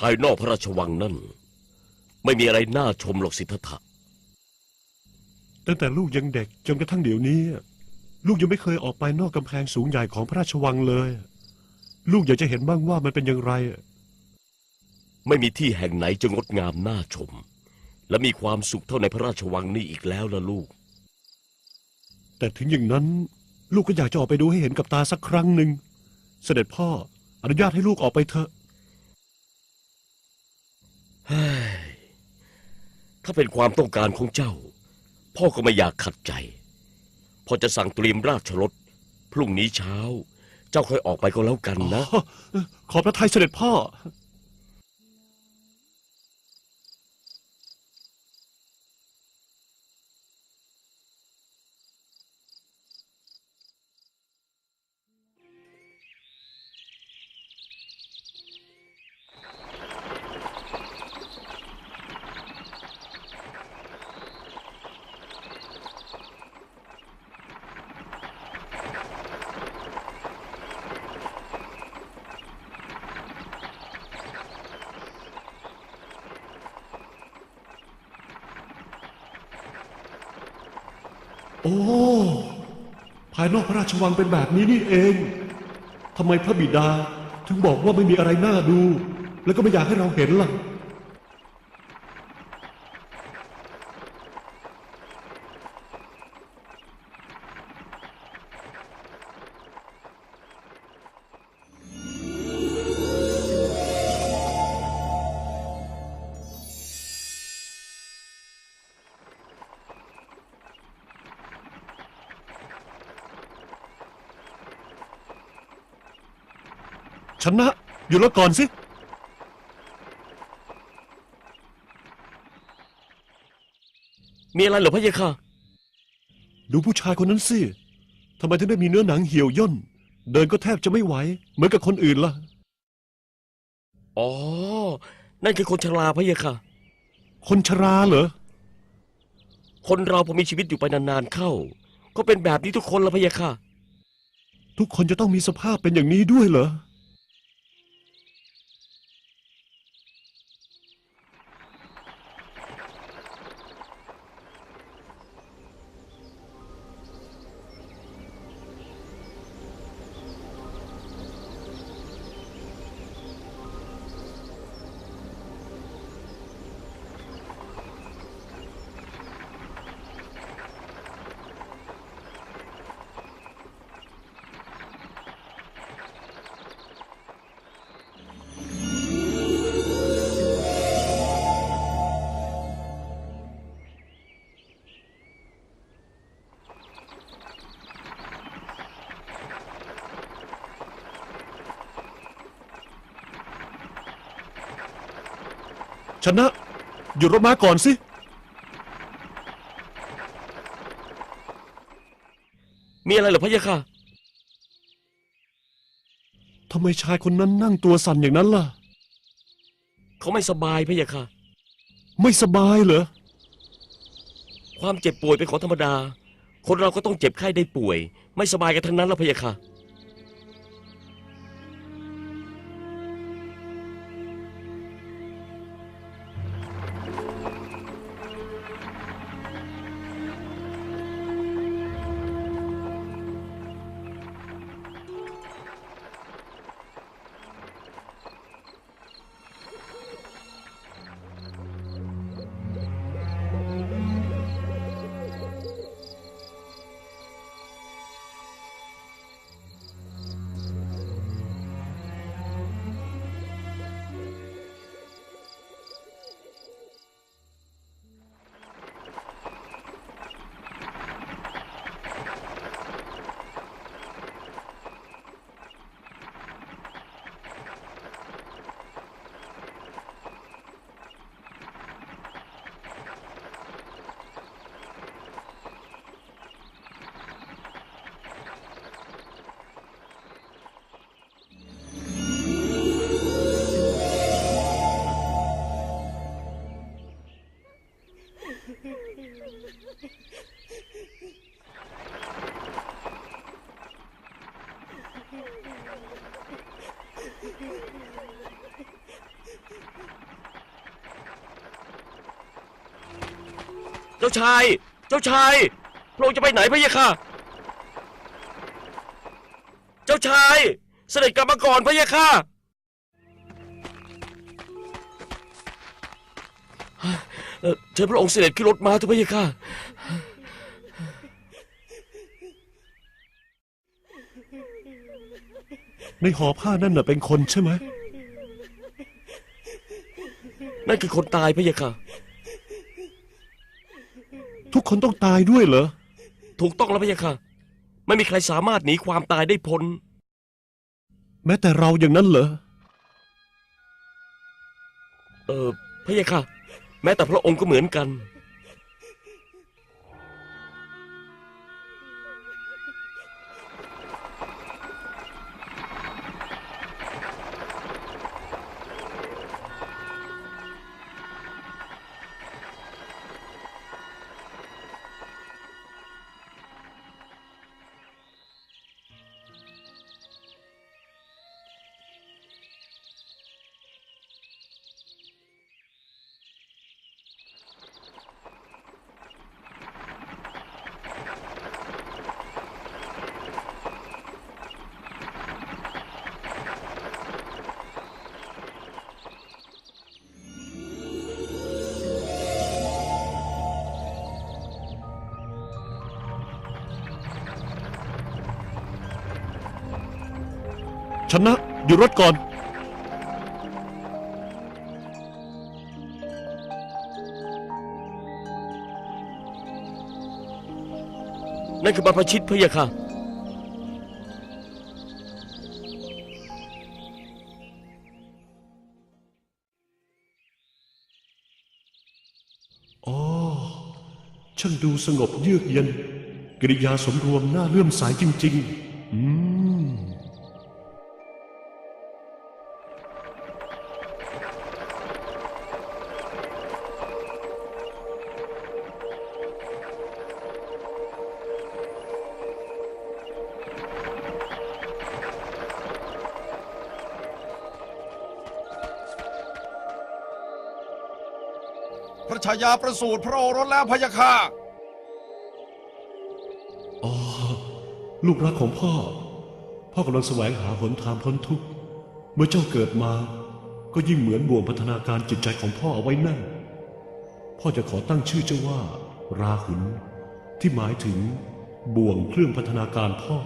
ภายนอกพระราชวังนั่น ไม่มีอะไรน่าชมหรอกสิทธัตถะตั้งแต่ลูกยังเด็กจนกระทั่งเดี๋ยวนี้ ลูกยังไม่เคยออกไปนอกกำแพงสูงใหญ่ของพระราชวังเลย ลูกอยากจะเห็นบ้างว่ามันเป็นอย่างไร ไม่มีที่แห่งไหนจะงดงามน่าชม และมีความสุขเท่าในพระราชวังนี้อีกแล้วล่ะลูก แต่ถึงอย่างนั้น ลูกก็อยากจะออกไปดูให้เห็นกับตาสักครั้งหนึ่งเสด็จพ่ออนุญาตให้ลูกออกไปเถอะ ถ้าเป็นความต้องการของเจ้า พ่อก็ไม่อยากขัดใจพ่อจะสั่งเตรียมราชรถ พรุ่งนี้เช้า เจ้าค่อยออกไปก็แล้วกันนะ ขอพระทัยเสด็จพ่อ โอ้ ภายนอกพระราชวังเป็นแบบนี้นี่เอง ทำไมพระบิดาถึงบอกว่าไม่มีอะไรน่าดู แล้วก็ไม่อยากให้เราเห็นล่ะ ชนะ อยู่แล้วก่อนสิ มีอะไรเหรอพะเยะค่ะ ดูผู้ชายคนนั้นสิทำไมถึงได้มีเนื้อหนังเหี่ยวย่น เดินก็แทบจะไม่ไหว เหมือนกับคนอื่นล่ะ อ๋อ นั่นคือคนชราพะเยะค่ะ คนชราเหรอ คนเราพอมีชีวิตอยู่ไปนานๆเข้า ก็เป็นแบบนี้ทุกคนละพะเยะค่ะ ทุกคนจะต้องมีสภาพเป็นอย่างนี้ด้วยเหรอ ชนะ หยุดรถม้าก่อนสิ มีอะไรเหรอพะยะค่ะ ทำไมชายคนนั้นนั่งตัวสั่นอย่างนั้นล่ะ เขาไม่สบายพะยะค่ะ ไม่สบายเหรอ ความเจ็บป่วยเป็นของธรรมดา คนเราก็ต้องเจ็บไข้ได้ป่วย ไม่สบายกันทั้งนั้นละพะยะค่ะ เจ้าชาย เจ้าชาย พระองค์จะไปไหนพะยะค่ะ เจ้าชาย เสด็จกลับมาก่อนพะยะค่ะ เอ่อเชิญพระองค์เสด็จขึ้นรถม้าเถอะพะยะค่ะ ในห่อผ้านั่นน่ะเป็นคนใช่ไหม นั่นคือคนตายพะยะค่ะ ทุกคนต้องตายด้วยเหรอ ถูกต้องแล้วพะยะค่ะ ไม่มีใครสามารถหนีความตายได้พ้น แม้แต่เราอย่างนั้นเหรอ เออพะยะค่ะ แม้แต่พระองค์ก็เหมือนกัน ชนะ อยู่รถก่อน นั่นคือบรรพชิตพะยะค่ะ อ๋อ ช่างดูสงบเยือกเย็น กิริยาสมรวมน่าเลื่อมใสจริง ๆ พระชายาประสูติพระโอรสแล้วพะยะค่ะ อ๋อ ลูกรักของพ่อ พ่อกำลังแสวงหาหนทางพ้นทุกข์ เมื่อเจ้าเกิดมา ก็ยิ่งเหมือนบ่วงพัฒนาการจิตใจของพ่อเอาไว้แนั่น พ่อจะขอตั้งชื่อเจ้าว่า ราหุลที่หมายถึงบ่วงเครื่องพัฒนาการพ่อ